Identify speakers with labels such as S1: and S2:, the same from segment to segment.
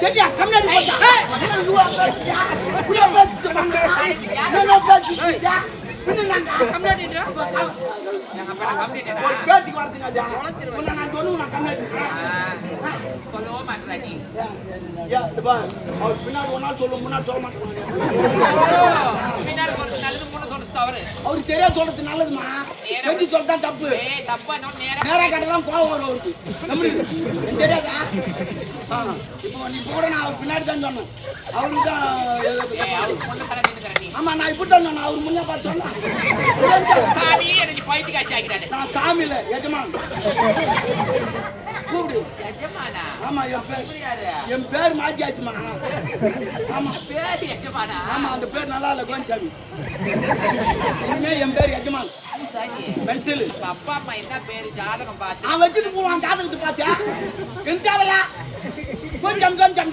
S1: சரியா கம்மியாடி போட்டா இவ்வளோ பேசியா இவ்வளோ பேசிச்சு என்ன பேசிச்சு பின்னாங்க
S2: கம்ப்ளைண்ட் கம்ப்ளைண்ட்
S1: ஒரு பேச்சுக்கு வரதுங்க அது உன்னை நான் சொல்லு நான் கம்மியாடி
S2: சொல்லவும் மாட்டேறா நீ
S1: இது பாரு அவர் பின்னாடி ஒரு நாள் சொல்லுவோம் முன்னாடி சொல்ல மாட்டேன்
S2: பின்னாடி சொல்றது நல்லது முன்ன சொல்றது தவறு.
S1: அவருக்கு தெரியாது சொல்றது நல்லதுமா? தெரிஞ்சு சொல்றதா தப்பு.
S2: நேரா
S1: கட்டலாம் கோவம் வரும் அவருக்கு. நம்மளுக்கு தெரியாதா? இப்போ நீ கூட நான் அவர் பின்னாடி தான் சொன்னேன். அவருக்கு தான்
S2: அவர்
S1: ஆமா நான் இப்படி தான் சொன்னேன். அவர் முன்னே பார்த்து சொன்னேன் நான் சாமி இல்லை எஜமான். கூப்பிடு. ஆமா என் பேர் என் பேர் மாத்தியாச்சுமா ஆமா.
S2: பேரு எஜமானா?
S1: ஆமா அந்த பேர் நல்லா இல்லை கோயஞ்சாமி இனிமே என் பேர் எஜமான். மென்டலு
S2: உங்க அப்பா அம்மா என்ன பேரு ஜாதகம் பார்த்து?
S1: நான் வச்சுட்டு போவான் ஜாதகத்தை பார்த்தியா? தேவையில்ல கொஞ்சம் கொஞ்சம்.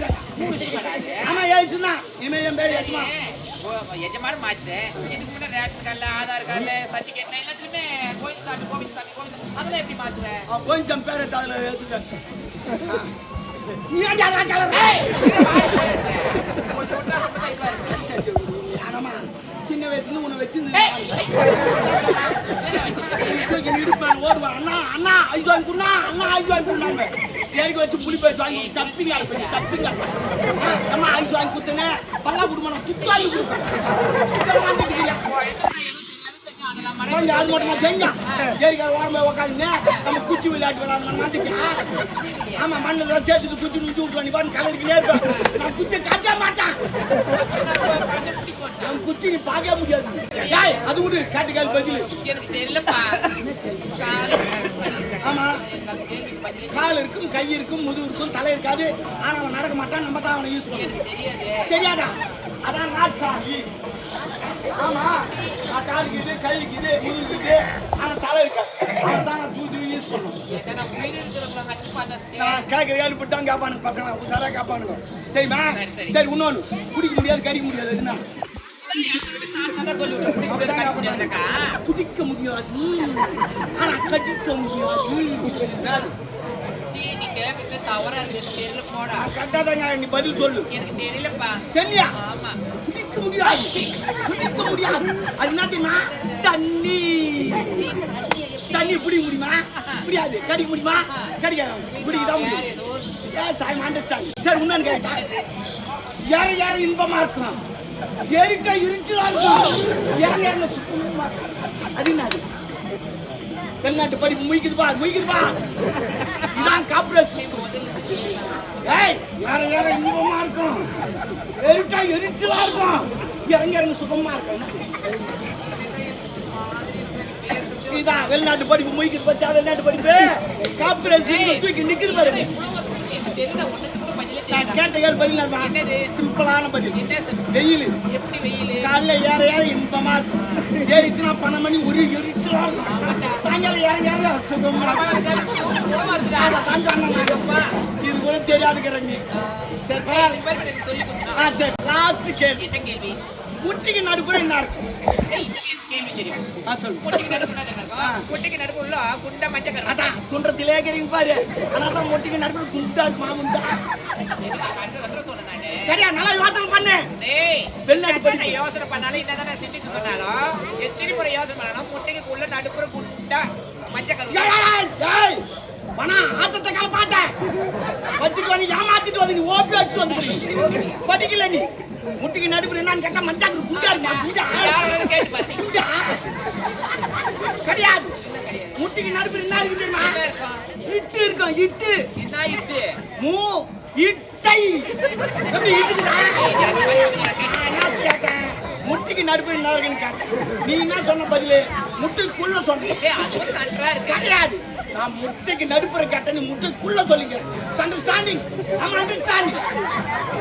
S1: ஆமா ஏசுனா இனிமே என் பேர் எஜமான்.
S2: எஜமான மாத்தேன் இதுக்கு முன்னாடி ரேஷன் கார்டுல ஆதார் கார்டுல சர்டிபிகேட் எல்லாத்துலயுமே சாமி கோவில் சாமி கோவில் அதெல்லாம் எப்படி மாத்துவேன்
S1: அவன் கொஞ்சம் பேரை அதில் ஏற்றுக்க நீ ஏன் கலர் சின்ன வயசுல உன்னை வச்சிருந்து? இருப்பேன் ஓடுவேன் அண்ணா அண்ணா ஐஸ் வாங்கி குண்ணா அண்ணா ஐஸ் வாங்கி குண்ணாங்க ஏறிக்கு வச்சு புளி பேச்சு வாங்கி சப்பிங்க சப்பிங்க. அம்மா ஐஸ் வாங்கி குத்துனே பல்லா குடும்பம் குத்தாலி
S2: அதெல்லாம் மறை-
S1: அது மட்டும் செஞ்சான் செஞ்சேன் ஏரிக்கா ஓரமே உட்காந்து நம்ம குச்சி விளையாட்டு விளையாடு மண்ணுக்கு ஆமா மண்ணில் சேர்த்துட்டு குச்சி நுச்சி விட்டு நீ பாட்டு கலருக்கு நேர்ப்பேன் நான் குச்சி கட்ட மாட்டான் நான் குச்சி நீ பார்க்கவே முடியாது ஏய், அது விடு காட்டு கால் பதில் ஆமா கால் இருக்கும் கை இருக்கும் முதுகு இருக்கும் தலை இருக்காது ஆனா அவன் நடக்க மாட்டான் நம்ம தான் அவனை யூஸ் பண்ணணும்
S2: தெரியாதா
S1: அதான் நாட்காலி ஆமா. காலுக்கு இது கைக்கு இது முதுகுக்கு ஆனா தலை இருக்காது அவன் தான் நான் தூக்கி யூஸ்
S2: பார்த்தா
S1: நான் கேட்கிற ஏழு தான் கேட்பானுங்க பசங்க உசாரா கேட்பானுங்க தெரியுமா?
S2: சரி,
S1: இன்னொன்னு. குடிக்க முடியாது கடிக்க முடியாது என்ன? குடிக்க முடியாது. ஆனா கடிக்க முடியாது.
S2: தவறா எனக்கு தெரியல. போடா.
S1: நான் கட்டாதாங்க நீ பதில் சொல்லு.
S2: எனக்கு தெரியலப்பா.
S1: சரியா
S2: ஆமா.
S1: குடிக்க முடியாது. குடிக்க முடியாது. அது என்ன தெரியுமா தண்ணி. தண்ணி பிடிக்க முடியுமா? முடியாது கடிக்க முடியுமா? கடிக்க குடிக்கதான்
S2: வேற
S1: முடியும் Yes, I'm understand. சரி இன்னொன்னு கேட்டா யார யார இன்பமா இருக்கும் எரிக்க இருந்துச்சுதா இருக்கும் யார யார சுத்தமா அது என்னது? வெளிநாட்டு படிப்பு முய்க்குது பா முய்க்குது பா. இதான் கார்பரேஷன் ஏய் யார யார இன்பமா இருக்கும். எரிட்டா எரிச்சலா இருக்கும். இறங்க இறங்க சுகமா இருக்கும். இதான் வெளிநாட்டு படிப்பு முய்க்குது பச்சா வெளிநாட்டு படிப்பு. கார்பரேஷன் தூக்கி நிக்குது பாருங்க. நான் கேட்ட கேள்வி பதில்
S2: என்னது?
S1: சிம்பிளான பதில். வெயில்.
S2: எப்படி வெயில்?
S1: காலைல ஏற ஏற இன்பமா இருக்கும் ஏறிச்சுன்னா பன்னெண்டு மணி ஒரு எரிச்சலா இருக்கும் சாயங்காலம் இறங்க இறங்க சுகமா. இது கூட தெரியாதுக்கிற நீ. சரி பரவாயில்ல. ஆ சரி. லாஸ்ட் கேள்வி.
S2: கேள்வி?
S1: குட்டிக்கு நடுப்புற என்ன அதான் சொல்றதுலே இருக்கிறீங்க பாரு. ஆனா தான் முட்டிக்கு நடுப்புற குண்டா இருக்குமா முண்டா
S2: எனக்கு கண்டு? வந்து சொன்னேன் நானு.
S1: சரியா நல்லா யோசனை பண்ணு. வெளிநாட்டு
S2: யோசனை பண்ணாலும் என்னதான் சிந்திச்சு சொன்னாலும் எத்தனை முறை யோசனை பண்ணாலும் முட்டைக்கு உள்ள நடுப்புற குண்டா மஞ்சள்
S1: பணா, ஆத்தத்தை கால பார்த்தேன். வந்து நீ அடிச்சு வந்து படிக்கல நீ முட்டிக்கு நடுப்புற என்னன்னு கேட்டா மஞ்சாக்கு இருக்குமா கிடையாது முட்டிக்கு நடுப்புற என்ன
S2: இருக்கும்?
S1: இட்டு இருக்கும் இட்டு
S2: என்ன இது
S1: மூ இட்டை எப்படி இட்டுக்குதா நான்? முட்டிக்கு நடுப்புற என்ன கேட்டேன். நீ என்ன சொன்ன பதிலு? முட்டுக்குள்ள சொன்ன
S2: ஏய், அதுவும்
S1: கிடையாது. நான் முட்டைக்கு நடுப்புற கேட்டேன் நீ முட்டைக்குள்ள சொல்லிங்க அண்டர்ஸ்டாண்டிங் ஆமா அண்டர்ஸ்டாண்டிங்